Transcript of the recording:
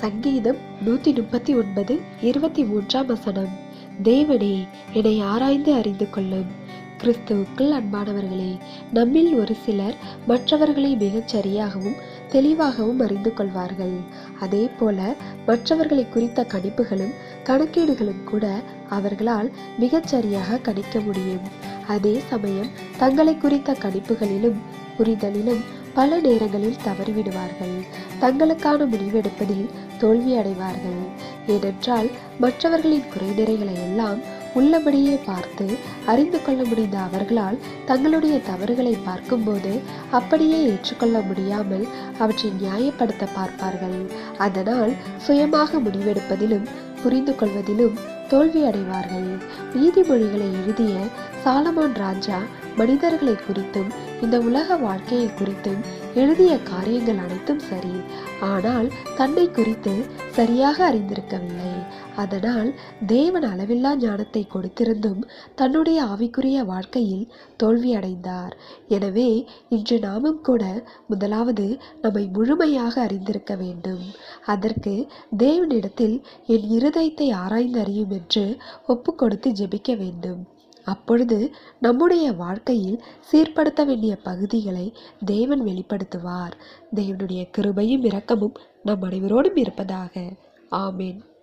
சங்கீதம் நூத்தி முப்பத்தி ஒன்பது இருபத்தி மூன்றாம் வசனம். தேவனே என்னை ஆராய்ந்து அறிந்து கொள்ளும். கிறிஸ்துவுக்குள் அன்பானவர்களே நம்மில் ஒரு சிலர் மற்றவர்களை மிகச் சரியாகவும் தெளிவாகவும் அறிந்து கொள்வார்கள். அதே போல மற்றவர்களை குறித்த கணிப்புகளும் கணக்கீடுகளும் கூட அவர்களால் மிகச் சரியாக கணிக்க முடியும். அதே சமயம் தங்களை குறித்த கணிப்புகளிலும் புரிதலிலும் பல நேரங்களில் தவறிவிடுவார்கள். தங்களுக்கான முடிவெடுப்பதில் தோல்வி அடைவார்கள். ஏனென்றால் மற்றவர்களின் குறைநிறைகளை எல்லாம் உள்ளபடியே பார்த்து அறிந்து கொள்ள முடிந்த அவர்களால் தங்களுடைய தவறுகளை பார்க்கும்போது அப்படியே ஏற்றுக்கொள்ள முடியாமல் அவற்றை நியாயப்படுத்த பார்ப்பார்கள். அதனால் சுயமாக முடிவெடுப்பதிலும் புரிந்து கொள்வதிலும் தோல்வி அடைவார்கள். நீதிமொழிகளை எழுதிய சாலமான் ராஜா மனிதர்களை குறித்தும் இந்த உலக வாழ்க்கையை குறித்தும் எழுதிய காரியங்கள் அனைத்தும் சரி. ஆனால் தன்னை குறித்து சரியாக அறிந்திருக்கவில்லை. அதனால் தேவன் அளவில்லா ஞானத்தை கொடுத்திருந்தும் தன்னுடைய ஆவிக்குரிய வாழ்க்கையில் தோல்வியடைந்தார் எனவே இன்று நாமும் கூட முதலாவது நம்மை முழுமையாக அறிந்திருக்க வேண்டும். அதற்கு தேவனிடத்தில் என் இருதயத்தை ஆராய்ந்து அறியும் என்று ஒப்பு கொடுத்து ஜெபிக்க வேண்டும். அப்பொழுது நம்முடைய வாழ்க்கையில் சீர்படுத்த வேண்டிய பகுதிகளை தேவன் வெளிப்படுத்துவார். தேவனுடைய கிருபையும் இரக்கமும் நம் அனைவரோடும் இருப்பதாக. ஆமேன்.